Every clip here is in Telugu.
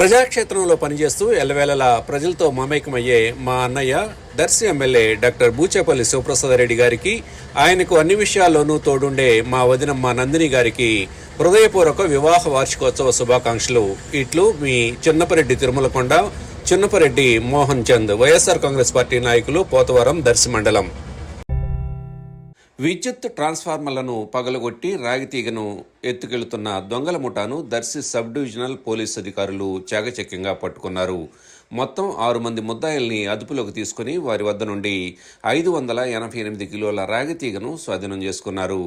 ప్రజాక్షేత్రంలో పనిచేస్తూ ఎల్లవేళలా ప్రజలతో మమేకమయ్యే మా అన్నయ్య దర్శి ఎమ్మెల్యే డాక్టర్ బూచేపల్లి శివప్రసాదరెడ్డి గారికి ఆయనకు అన్ని విషయాల్లోనూ తోడుండే మా వదినమ్మ నందిని గారికి హృదయపూర్వక వివాహ వార్షికోత్సవ శుభాకాంక్షలు. ఇట్లు మీ Chinnapareddy Tirumalakonda Chinnapareddy Mohan Chand YSR Congress party నాయకులు పోతవరం దర్శి మండలం. విద్యుత్ ట్రాన్స్ఫార్మర్లను పగలగొట్టి రాగితీగను ఎత్తుకెళ్తున్న దొంగల ముఠాను దర్శి సబ్ డివిజనల్ పోలీస్ అధికారులు చాకచక్యంగా పట్టుకున్నారు. మొత్తం ఆరు మంది ముద్దాయిల్ని అదుపులోకి తీసుకుని వారి వద్ద నుండి ఐదు వందల ఎనభై ఎనిమిది కిలోల రాగితీగను స్వాధీనం చేసుకున్నారు.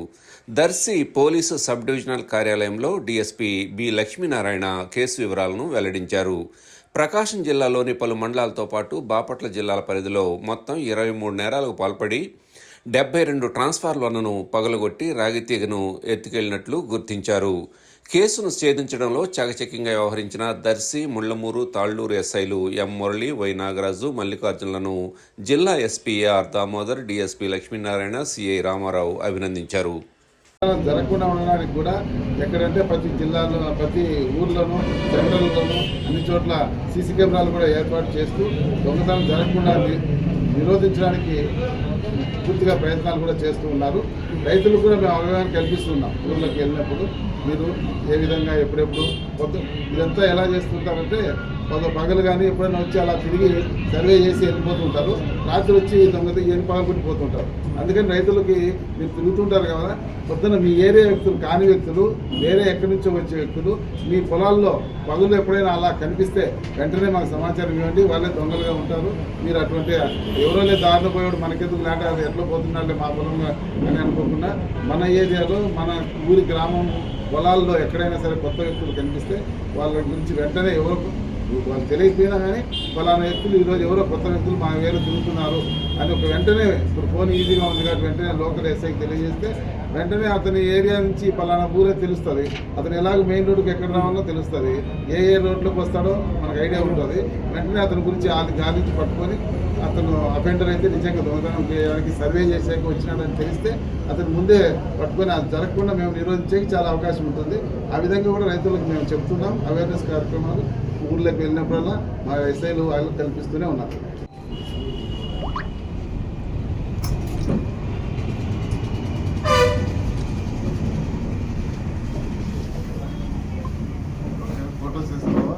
దర్శి పోలీసు సబ్ డివిజనల్ కార్యాలయంలో డీఎస్పీ బి లక్ష్మీనారాయణ కేసు వివరాలను వెల్లడించారు. ప్రకాశం జిల్లాలోని పలు మండలాలతో పాటు బాపట్ల జిల్లాల పరిధిలో మొత్తం ఇరవై మూడు నేరాలకు పాల్పడి డెబ్బై రెండు ట్రాన్స్ఫార్మర్లను పగలగొట్టి రాగితీగను ఎత్తుకెళ్ళినట్లు గుర్తించారు. కేసును ఛేదించడంలో చాకచక్యంగా వ్యవహరించిన దర్శి ముళ్ళమూరు తాళ్ళూరు ఎస్ఐలు ఎం మురళి వై నాగరాజు మల్లికార్జునులను జిల్లా SP R Damodar DSP Lakshminarayana CI Ramarao అభినందించారు. జరగకుండా ఉండడానికి కూడా ఎక్కడంటే ప్రతి జిల్లాలో ప్రతి ఊర్లోనూ సెంటర్లలోనూ అన్ని చోట్ల సీసీ కెమెరాలు కూడా ఏర్పాటు చేస్తూ దొంగతనం జరగకుండా నిరోధించడానికి పూర్తిగా ప్రయత్నాలు కూడా చేస్తూ ఉన్నారు. రైతులకు కూడా మేము అవగాహన కల్పిస్తున్నాం. ఊళ్ళకి వెళ్ళినప్పుడు మీరు ఏ విధంగా ఎప్పుడెప్పుడు ఇదంతా ఎలా చేస్తుంటారంటే కొంత పగలు కానీ ఎప్పుడైనా వచ్చి అలా తిరిగి సర్వే చేసి వెళ్ళిపోతుంటారు. రాత్రి వచ్చి దొంగత ఏం పగలగొట్టిపోతుంటారు అందుకని రైతులకి మీరు తిరుగుతుంటారు కదా పొద్దున మీ ఏరియా వ్యక్తులు కాని వ్యక్తులు వేరే ఎక్కడి నుంచో వచ్చే వ్యక్తులు మీ పొలాల్లో పగులు ఎప్పుడైనా అలా కనిపిస్తే వెంటనే మాకు సమాచారం ఇవ్వండి. వాళ్ళే దొంగలుగా ఉంటారు. మీరు అటువంటి ఎవరో దారిలో పోయేవాడు మనకెందుకు లేట? అది ఎట్లా పోతున్నాడు మా పొలంలో అని అనుకోకుండా మన ఏరియాలో మన ఊరి గ్రామం పొలాల్లో ఎక్కడైనా సరే కొత్త వ్యక్తులు కనిపిస్తే వాళ్ళ గురించి వెంటనే ఎవరు వాళ్ళు తెలియకపోయినా కానీ ఫలానా వ్యక్తులు ఈరోజు ఎవరో కొత్త వ్యక్తులు మా వేరు తిరుగుతున్నారు అని ఒక వెంటనే ఇప్పుడు ఫోన్ ఈజీగా ఉంది కాబట్టి వెంటనే లోకల్ ఎస్ఐకి తెలియజేస్తే వెంటనే అతని ఏరియా నుంచి ఫలానా ఊరే తెలుస్తుంది. అతను ఎలాగ మెయిన్ రోడ్కి ఎక్కడ రావాలో తెలుస్తుంది. ఏ ఏ రోడ్లోకి వస్తాడో మనకు ఐడియా ఉంటుంది. వెంటనే అతని గురించి అది గాలించి పట్టుకొని అతను అఫెండర్ అయితే నిజంగా దొంగతనం చేయడానికి సర్వే చేసాక వచ్చినాడని తెలిస్తే అతను ముందే పట్టుకొని అది జరగకుండా మేము నిరోధించేకి చాలా అవకాశం ఉంటుంది. ఆ విధంగా కూడా రైతులకు మేము చెప్తున్నాం. అవేర్నెస్ కార్యక్రమాలు ఊర్లోకి వెళ్ళినప్పుడల్లా మా ఎస్ఐలు వాళ్ళు కల్పిస్తూనే ఉన్నారు. ఫోటోస్ తీసుకోవా